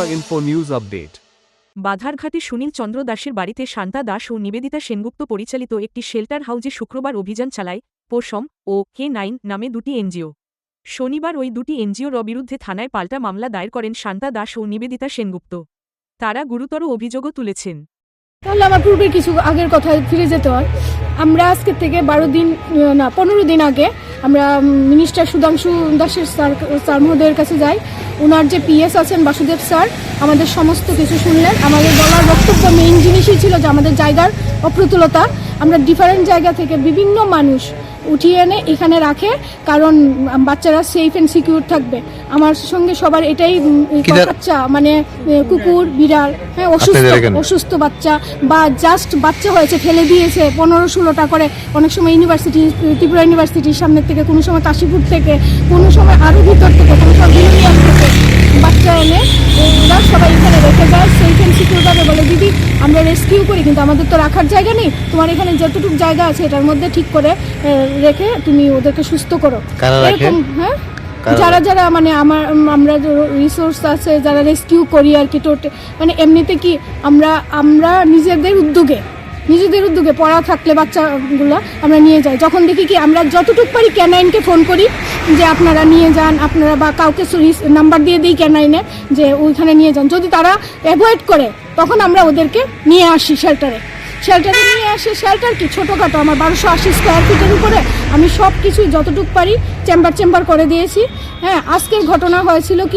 Tripura Info News Update. বাধারঘাটে Sunil Chandra দাসের বাড়িতে শান্তা দাস ও নিবেদিতা সেনগুপ্ত পরিচালিত একটি শেল্টার হাউজে শুক্রবার অভিযান চালায় পোষম ও কে নাইন নামে দুটি এনজিও। শনিবার ওই দুটি এনজিওর বিরুদ্ধে থানায় পাল্টা মামলা দায়ের করেন শান্তা দাস ও নিবেদিতা সেনগুপ্ত। তারা গুরুতর অভিযোগও তুলেছেন। তাহলে আমার পূর্বের কিছু আগের কথা ফিরে যেতে হয়। আমরা আজকে থেকে বারো দিন না পনেরো দিন আগে আমরা মিনিস্টার সুধাংশু দাসের স্যার মহোদয়ের কাছে যাই। ওনার যে পিএস আছেন বাসুদেব স্যার আমাদের সমস্ত কিছু শুনলেন। আমাদের বলার বক্তব্য মেইন জিনিসই ছিল যে আমাদের জায়গার অপ্রতুলতা। আমরা ডিফারেন্ট জায়গা থেকে বিভিন্ন মানুষ উঠিয়ে এনে এখানে রাখে কারণ বাচ্চারা সেফ অ্যান্ড সিকিউর থাকবে। আমার সঙ্গে সবার এটাই বাচ্চা মানে কুকুর বিড়াল হ্যাঁ অসুস্থ অসুস্থ বাচ্চা বা জাস্ট বাচ্চা হয়েছে ফেলে দিয়েছে পনেরো ষোলোটা করে অনেক সময় ইউনিভার্সিটি ত্রিপুরা ইউনিভার্সিটির সামনের থেকে কোনো সময় কাশীপুর থেকে কোনো সময় আরও ভিতর থেকে কোনো সময় থেকে এনে ওরা সবাই এখানে রেখে যায়। সেফ অ্যান্ড সিকিউরভাবে বলে দিদি আমরা রেস্কিউ করি কিন্তু আমাদের তো রাখার জায়গা নেই। তোমার এখানে যতটুকু জায়গা আছে এটার মধ্যে ঠিক করে রেখে তুমি ওদেরকে সুস্থ করো। এরকম হ্যাঁ? যারা যারা মানে আমার আমরা রিসোর্স আছে যারা রেস্কিউ করি আর কি টোটে মানে এমনিতে কি আমরা আমরা নিজেদের উদ্যোগে নিজেদের উদ্যোগে পড়া থাকলে বাচ্চাগুলো আমরা নিয়ে যাই। যখন দেখি কি আমরা যতটুকু পারি ক্যানাইনকে ফোন করি যে আপনারা নিয়ে যান, আপনারা বা কাউকে নাম্বার দিয়ে দিই ক্যানাইনে যে ওইখানে নিয়ে যান। যদি তারা অ্যাভয়েড করে, তখন আমরা ওদেরকে নিয়ে আসি শেল্টারে শেল্টারে নিয়ে আসে শেল্টার কি? ছোটোখাটো, আমার বারোশো আশি স্কোয়ার ফিটের উপরে আমি সব কিছুই যতটুকু পারি চেম্বার চেম্বার করে দিয়েছি। হ্যাঁ আজকের ঘটনা হয়েছিল কি